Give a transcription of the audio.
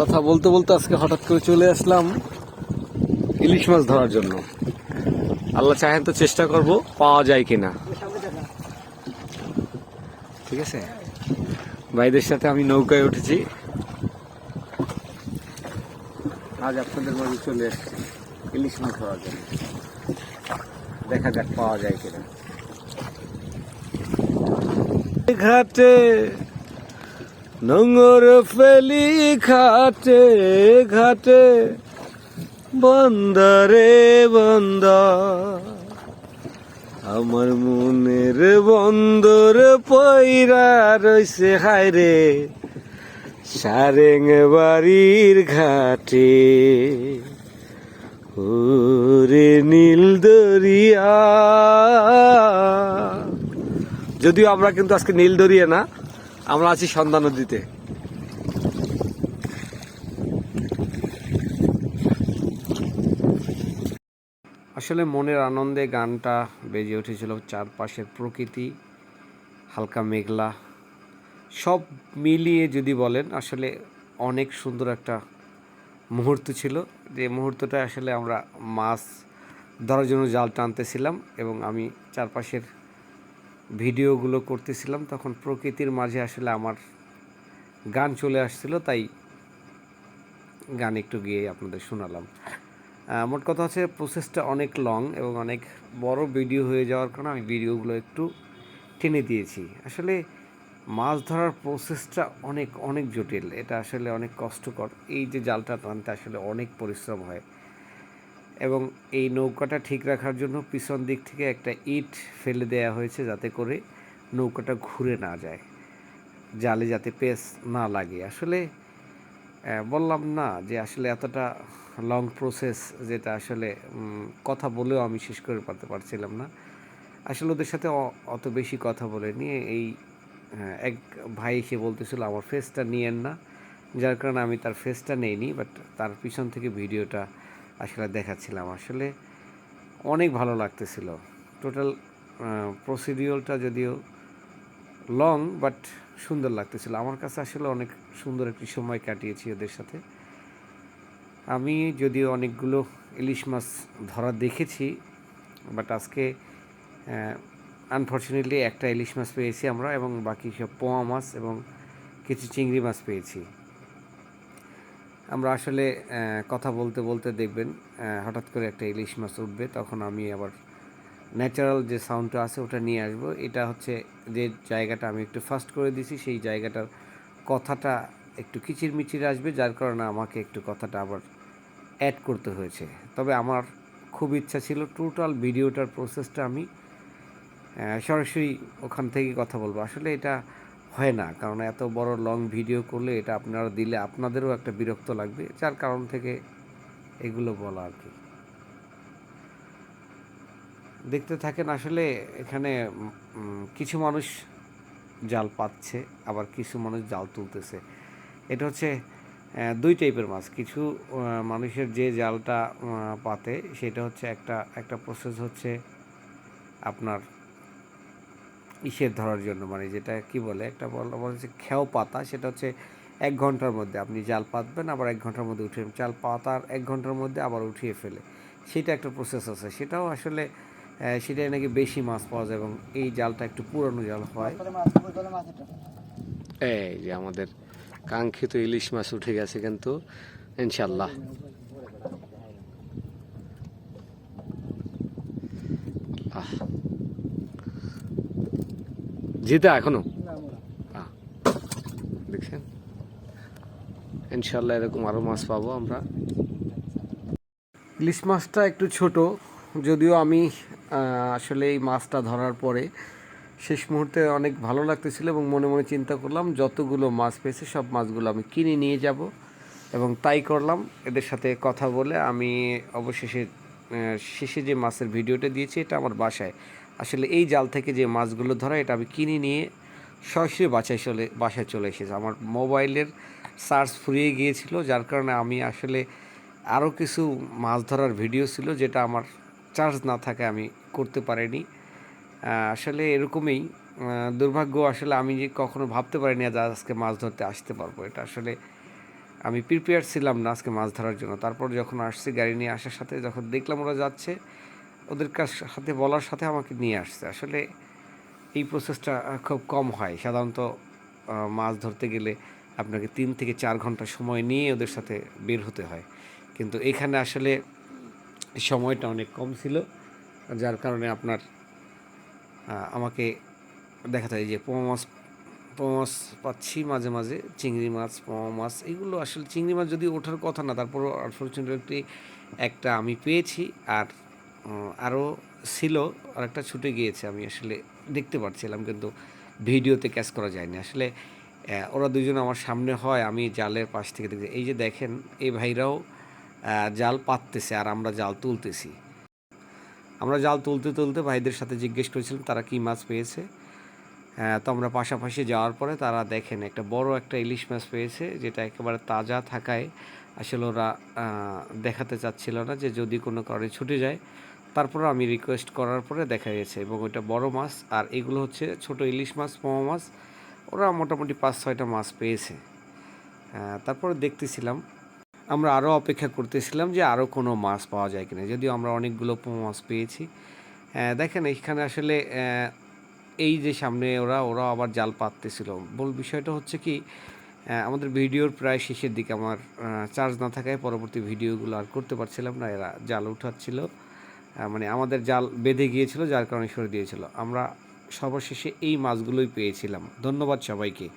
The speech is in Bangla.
কথা বলতে বলতে আজকে হঠাৎ করে চলে আসলাম ইলিশ মাছ ধরার জন্য। আল্লাহ চাহেন তো চেষ্টা করব, পাওয়া যায় কিনা। ঠিক আছে? ভাইদের সাথে আমি নৌকায় উঠেছি। আজ আপনাদের মাঝে চলে এসেছি ইলিশ মাছ ধরার জন্য। দেখা যাক পাওয়া যায় কিনা। ঘাটে নোংর ফেলি ঘাটে ঘাটে, বন্দরে বন্দা। আমার মনের বন্দর পয়রা রইছে হায় রে সারেং বাড়ির ঘাটে। ওরে নীল দরিয়া। যদিও আমরা কিন্তু আজকে নীল দরিয়া না আমরা আছি সন্ধ্যা নদীতে। আসলে মনের আনন্দে গানটা বেজে উঠেছিল চারপাশের প্রকৃতি, হালকা মেঘলা, সব মিলিয়ে যদি বলেন আসলে অনেক সুন্দর একটা মুহূর্ত ছিল। যে মুহূর্তটা আসলে আমরা মাছ ধরার জন্য জাল টানতেছিলাম এবং আমি চারপাশের ভিডিওগুলো করতেছিলাম, তখন প্রকৃতির মাঝে আসলে আমার গান চলে আসছিল, তাই গান একটু গিয়ে আপনাদের শোনালাম। মোট কথা হচ্ছে প্রসেসটা অনেক লং এবং অনেক বড় ভিডিও হয়ে যাওয়ার কারণে আমি ভিডিওগুলো একটু টেনে দিয়েছি। আসলে মাছ ধরার প্রসেসটা অনেক অনেক জটিল। এটা আসলে অনেক কষ্টকর। এই যে জালটা টানতে আসলে অনেক পরিশ্রম হয়। এবং এই নৌকাটা ঠিক রাখার জন্য পিছন দিক থেকে একটা ইট ফেলে দেওয়া হয়েছে যাতে করে নৌকাটা ঘুরে না যায়, জালে যাতে পেস না লাগে। আসলে বললাম না যে আসলে এতটা লং প্রসেস যেটা আসলে কথা বলেও আমি শেষ করে পারতে পারছিলাম না। আসলে ওদের সাথে অত বেশি কথা বলে নিয়ে এই এক ভাই এসে বলতেছিল, আমার ফেসটা নিয়েন না। যার কারণে আমি তার ফেসটা নেইনি বাট তার পিছন থেকে ভিডিওটা আসলে দেখাচ্ছিলাম। আসলে অনেক ভালো লাগতেছিল। টোটাল প্রসিডিওরটা যদিও লং বাট সুন্দর লাগতেছিল। আমার কাছে আসলে অনেক সুন্দর একটি সময় কাটিয়েছি ওদের সাথে। আমি যদিও অনেকগুলো ইলিশ মাছ ধরা দেখেছি বাট আজকে আনফর্চুনেটলি একটা ইলিশ মাছ পেয়েছি আমরা এবং বাকি সব পোয়া মাছ এবং কিছু চিংড়ি মাছ পেয়েছি। আমরা আসলে কথা বলতে বলতে দেখবেন হঠাৎ করে একটা ইলিশ মাছ উঠবে, তখন আমি আবার ন্যাচারাল যে সাউন্ডটা আছে ওটা নিয়ে আসব। এটা হচ্ছে যে জায়গাটা আমি একটু ফাস্ট করে দিছি, সেই জায়গাটার কথাটা একটু কিচির মিচির আসবে, যার কারণে আমাকে একটু কথাটা আবার অ্যাড করতে হয়েছে। তবে আমার খুব ইচ্ছা ছিল টোটাল ভিডিওটার প্রসেসটা আমি সরাসরি ওখান থেকে কথা বলব। আসলে এটা হয় না। কারণ এত বড় লং ভিডিও করলে এটা আপনারা দিলে আপনাদেরও একটা বিরক্ত লাগবে। যার কারণ থেকে এগুলো বলা আর কি। দেখতে থাকেন আসলে এখানে কিছু মানুষ জাল পাচ্ছে, আবার কিছু মানুষ জাল তুলতেছে। এটা হচ্ছে দুই টাইপের মাছ। কিছু মানুষের যে জালটা পাতে, সেটা হচ্ছে একটা একটা প্রসেস হচ্ছে আপনার ইসের ধরার জন্য মানে যেটা কি বলে, একটা বলা হচ্ছে খেও পাতা, সেটা হচ্ছে এক ঘণ্টার মধ্যে। আপনি জাল পাতবেন, আবার এক ঘণ্টার মধ্যে উঠিয়ে জাল পাতার এক ঘণ্টার মধ্যে আবার উঠিয়ে ফেলে। সেটা একটা প্রসেস আছে। সেটাও আসলে সেটাই নাকি বেশি মাছ পাওয়া যায় এবং এই জালটা একটু পুরনো জাল হয়। এই যে আমাদের কাঙ্ক্ষিত ইলিশ মাছ উঠে গেছে কিন্তু ইনশাল্লাহ আহ জিতা এখনও? দেখছেন? ইনশাল্লাহ এরকম আরও মাছ পাবো আমরা। ইলিশ মাছটা একটু ছোট, যদিও আমি আসলে এই মাছটা ধরার পরে শেষ মুহূর্তে অনেক ভালো লাগতেছিল এবং মনে মনে চিন্তা করলাম, যতগুলো মাছ পেয়েছে সব মাছগুলো আমি কিনে নিয়ে যাব এবং তাই করলাম। এদের সাথে কথা বলে আমি অবশেষে শেষে যে মাছের ভিডিওটা দিয়েছি, এটা আমার বাসায় আসলে এই জাল থেকে যে মাছগুলো ধরা, এটা আমি কিনে নিয়ে সরাসরি বাসায় চলে বাসায় চলে এসেছে। আমার মোবাইলের চার্জ ফুরিয়ে গিয়েছিল, যার কারণে আমি আসলে আরও কিছু মাছ ধরার ভিডিও ছিল, যেটা আমার চার্জ না থাকে আমি করতে পারিনি। আসলে এরকমই দুর্ভাগ্য আসলে আমি যে কখনো ভাবতে পারিনি যে আজকে মাছ ধরতে আসতে পারব। এটা আসলে আমি প্রিপেয়ার ছিলাম না আজকে মাছ ধরার জন্য। তারপর যখন আসছি গাড়ি নিয়ে আসার সাথে, যখন দেখলাম ওরা যাচ্ছে ওদের কাছ সাথে বলার সাথে আমাকে নিয়ে আসছে। আসলে এই প্রসেসটা খুব কম হয়। সাধারণত মাছ ধরতে গেলে আপনাকে তিন থেকে চার ঘণ্টা সময় নিয়ে ওদের সাথে বের হতে হয়। কিন্তু এখানে আসলে সময়টা অনেক কম ছিল, যার কারণে আপনার আমাকে দেখাতে হয় যে পোমা মাছ পোমা মাছ পাচ্ছি মাঝে মাঝে, চিংড়ি মাছ, পোমা মাছ, এগুলো আসলে চিংড়ি মাছ যদি ওঠার কথা না, তারপরও আনফর্চুনেটলি একটা আমি পেয়েছি। আর আরও ছিল আর একটা ছুটে গিয়েছে, আমি আসলে দেখতে পাচ্ছিলাম কিন্তু ভিডিওতে ক্যাচ করা যায়নি। আসলে ওরা দুজন আমার সামনে হয়, আমি জালের পাশ থেকে দেখছি, এই যে দেখেন, এই ভাইরাও জাল পাততেছে আর আমরা জাল তুলতেছি। আমরা জাল তুলতে তুলতে ভাইদের সাথে জিজ্ঞেস করেছিলাম, তারা কী মাছ পেয়েছে? তো আমরা পাশাপাশি যাওয়ার পরে তারা দেখেন, একটা বড় একটা ইলিশ মাছ পেয়েছে, যেটা একেবারে তাজা থাকায় আসলে ওরা দেখাতে চাচ্ছিল না যে যদি কোনো কারণে ছুটে যায় তারপর আমি রিকোয়েস্ট করার পরে দেখা গেছে, এবং ওইটা বড় মাছ, আর এগুলো হচ্ছে ছোট ইলিশ মাছ পোমা মাছ, ওরা মোটামুটি পাঁচ ছয়টা মাছ পেয়েছে। তারপরে দেখতেছিলাম, আমরা আরও অপেক্ষা করতেছিলাম যে আরও কোনো মাছ পাওয়া যায় কিনা, যদিও আমরা অনেকগুলো পোমা মাছ পেয়েছি। দেখেন এখানে আসলে এই যে সামনে ওরা ওরা আবার জাল পাততেছিল। বল বিষয়টা হচ্ছে কি আমাদের ভিডিওর প্রায় শেষের দিকে আমার চার্জ না থাকায় পরবর্তী ভিডিওগুলো আর করতে পারছিলাম না, এরা জাল উঠাচ্ছিল। মানে আমাদের জাল বেঁধে গিয়েছিল, যার কারণে সরে দিয়েছিল। আমরা সর্বশেষে এই মাছগুলোই পেয়েছিলাম। ধন্যবাদ সবাইকে।